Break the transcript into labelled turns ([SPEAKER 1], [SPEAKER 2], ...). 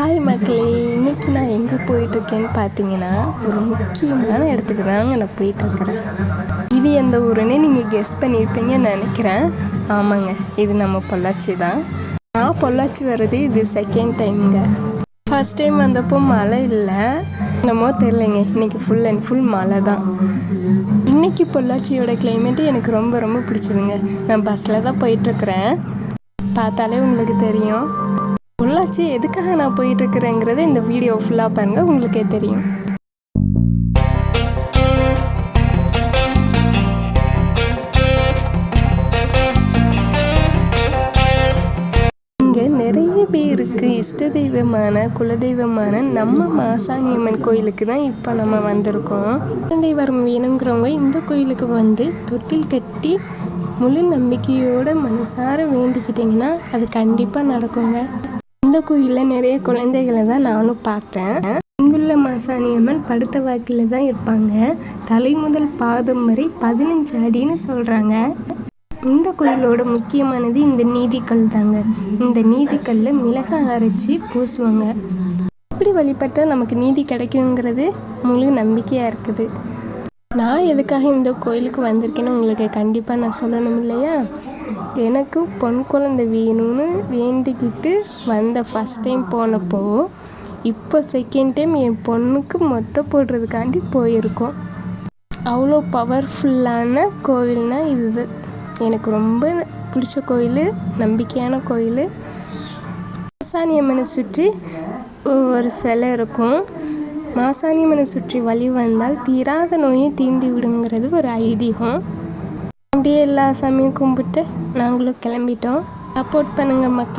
[SPEAKER 1] Hi மக்களே இன்னைக்கு நான் எங்கே போயிட்டுருக்கேன்னு பார்த்தீங்கன்னா ஒரு முக்கியமான இடத்துக்கு தாங்க நான் போயிட்டுருக்கிறேன். இது எந்த ஊருன்னு நீங்கள் கெஸ் பண்ணியிருப்பீங்கன்னு நினைக்கிறேன். ஆமாங்க இது நம்ம பொள்ளாச்சி தான். நான் பொள்ளாச்சி வர்றது இது செகண்ட் டைம்ங்க ஃபர்ஸ்ட் டைம் வந்தப்போ மழை இல்லை. என்னமோ தெரிலங்க இன்றைக்கி ஃபுல் அண்ட் ஃபுல் மழை தான். இன்றைக்கி பொள்ளாச்சியோட கிளைமேட்டு எனக்கு ரொம்ப ரொம்ப பிடிச்சதுங்க. நான் பஸ்ஸில் தான் போயிட்டுருக்குறேன். பார்த்தாலே உங்களுக்கு தெரியும். பொள்ளாச்சி எதுக்காக நான் போயிட்டுருக்குறேங்கிறத இந்த வீடியோ ஃபுல்லாக பாருங்கள் உங்களுக்கே தெரியும். இங்கே நிறைய பேருக்கு இஷ்ட தெய்வமான குலதெய்வமான நம்ம மாசாணியம்மன் கோயிலுக்கு தான் இப்போ நம்ம வந்திருக்கோம். குழந்தை வேணுங்கிறவங்க இந்த கோயிலுக்கு வந்து தொட்டில் கட்டி முழு நம்பிக்கையோட மனசார வேண்டிக்கிட்டிங்கன்னா அது கண்டிப்பாக நடக்குங்க. இந்த கோயிலில் நிறைய குழந்தைகளை தான் நானும் பார்த்தேன். இங்குள்ள மாசாணியம்மன் படுத்த வாக்கில் தான் இருப்பாங்க. தலை முதல் பாதம் வரை பதினஞ்சு அடின்னு சொல்கிறாங்க இந்த கோயிலோட முக்கியமானது இந்த நீதிக்கல் தாங்க. இந்த நீதிக்கல்ல மிளக அரைச்சி பூசுவாங்க. இப்படி வழிபட்டால் நமக்கு நீதி கிடைக்குங்கிறது முழு நம்பிக்கையாக இருக்குது. நான் எதுக்காக இந்த கோயிலுக்கு வந்திருக்கேன்னு உங்களுக்கு கண்டிப்பாக நான் சொல்லணும் இல்லையா? எனக்கு பொன் குழந்தை வேணும்னு வேண்டிக்கிட்டு வந்த ஃபஸ்ட் டைம் போனப்போ இப்போ செகண்ட் டைம் என் பொண்ணுக்கு மொட்டை போடுறதுக்காண்டி போயிருக்கோம். அவ்வளோ பவர்ஃபுல்லான கோவில்னால் இது. எனக்கு ரொம்ப பிடிச்ச கோயில் நம்பிக்கையான கோயில். அம்மனை சுற்றி ஒரு சிலை இருக்கும். மாசாணியம்மனை சுற்றி வழி வந்தால் தீராத நோயை தீந்து விடுங்கிறது ஒரு ஐதீகம். அப்படியே எல்லா சாமியும் கும்பிட்டு நாங்களும் கிளம்பிட்டோம். சப்போர்ட் பண்ணுங்கள் மக்கள்.